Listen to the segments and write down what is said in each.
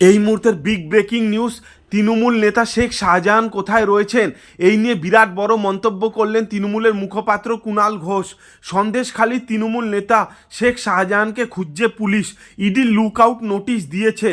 এই মুহূর্তের big breaking news Trinamool নেতা শেখ শাহজাহান কোথায় রয়েছেন? এই নিয়ে বিরাট বড় মন্তব্য করলেন তৃণমূলের মুখপাত্র কুণাল ঘোষ। সন্দেশখালী তৃণমূল নেতা শেখ শাহজাহানকে খুঁজছে পুলিশ। ইডি লুকআউট নোটিশ দিয়েছে।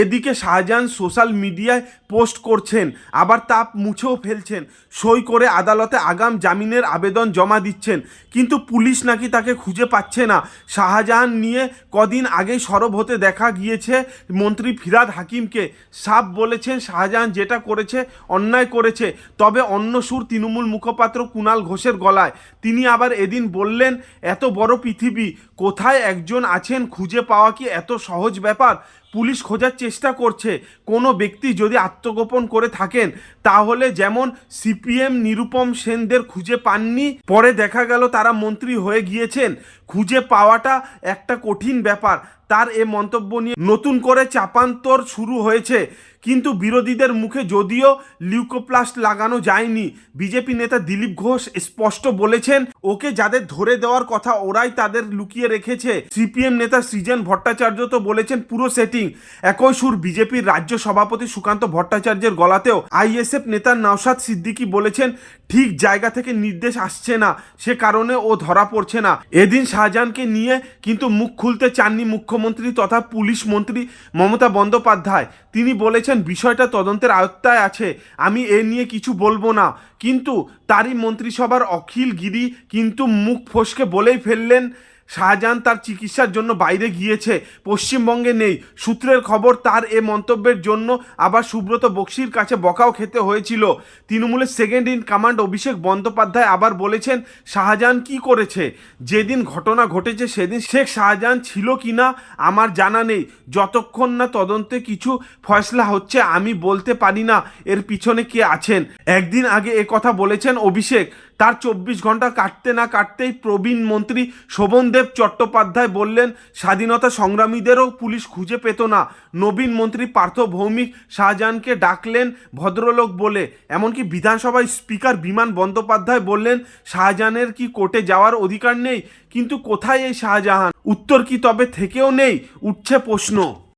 এদিকে শাহজাহান সোশ্যাল মিডিয়ায় পোস্ট করছেন, আবার তাপ মুছেও ফেলছেন। সই করে আদালতে আগাম জামিনের আবেদন জমা দিচ্ছেন। কিন্তু পুলিশ নাকি তাকে খুঁজে পাচ্ছে না। শাহজাহান নিয়ে কদিন আগেই সরব হতে দেখা গিয়েছে মন্ত্রী ফিরাদ হাকিমকে। সাপ বলেছেন শাহজাহান যেটা করেছে, অন্যায় করেছে। তবে অন্য সুর তৃণমূল মুখপাত্র কুণাল ঘোষের গলায়। তিনি আবার এদিন বললেন, এত বড় পৃথিবী, কোথায় একজন আছেন খুঁজে পাওয়া কি এত সহজ ব্যাপার? পুলিশ খোঁজার চেষ্টা করছে। কোনো ব্যক্তি যদি আত্মগোপন করে থাকেন, তাহলে যেমন সিপিএম নিরুপম সেনদের খুঁজে পাননি, পরে দেখা গেল তারা মন্ত্রী হয়ে গিয়েছেন। খুঁজে পাওয়াটা একটা কঠিন ব্যাপার। তার এ মন্তব্য নিয়ে নতুন করে চাপান্তর শুরু হয়েছে। কিন্তু বিরোধীদের মুখে যদিও লিউকোপ্লাস্ট লাগানো যায়নি। বিজেপি নেতা দিলীপ ঘোষ স্পষ্ট বলেছেন ওকে যাদের ধরে দেওয়ার কথা ওরাই তাদের লুকিয়ে রেখেছে। সিপিএম নেতা সৃজন ভট্টাচার্য তো বলেছেন পুরো সেটিং একই সুর বিজেপির রাজ্য সভাপতি সুকান্ত ভট্টাচার্যের গলাতেও আইএসএফ নেতা নওশাদ সিদ্দিকি বলেছেন, ঠিক জায়গা থেকে নির্দেশ আসছে না। সে কারণে ও ধরা পড়ছে না। এদিন শাহজাহানকে নিয়ে কিন্তু মুখ খুলতে চাননি মুখ্যমন্ত্রী তথা পুলিশ মন্ত্রী মমতা বন্দ্যোপাধ্যায়। তিনি বলেছেন, বিষয়টা তদন্তের আয়ত্তায় আছে। আমি এ নিয়ে কিছু বলব না। কিন্তু তারই মন্ত্রিসভার অখিল গিরি কিন্তু মুখ ফসকে বলেই ফেললেন শাহজাহান তার চিকিৎসার জন্য বাইরে গিয়েছে। পশ্চিমবঙ্গে নেই। সূত্রের খবর, তার এ মন্তব্যের জন্য আবার সুব্রত বক্সির কাছে বকাও খেতে হয়েছিল। তৃণমূলের second in command Abhishek Bandyopadhyay আবার বলেছেন, শাহজাহান কি করেছে? যেদিন ঘটনা ঘটেছে, সেদিন শেখ শাহজাহান ছিল কি না আমার জানা নেই। যতক্ষণ না তদন্তে কিছু ফয়সলা হচ্ছে, আমি বলতে পারি না এর পিছনে কে আছেন। একদিন আগে এ কথা বলেছেন অভিষেক। তার চব্বিশ ঘণ্টা কাটতে না কাটতেই প্রবীণ মন্ত্রী শোভনদেব চট্টোপাধ্যায় বললেন, স্বাধীনতা সংগ্রামীদেরও পুলিশ খুঁজে পেত না। নবীন মন্ত্রী পার্থ ভৌমিক শাহজাহানকে ডাকলেন ভদ্রলোক বলে। এমনকি বিধানসভায় স্পিকার বিমান বন্দ্যোপাধ্যায় বললেন, শাহজাহানের কি কোর্টে যাওয়ার অধিকার নেই? কিন্তু কোথায় এই শাহজাহান? উত্তর কি তবে থেকেও নেই? উঠছে প্রশ্ন।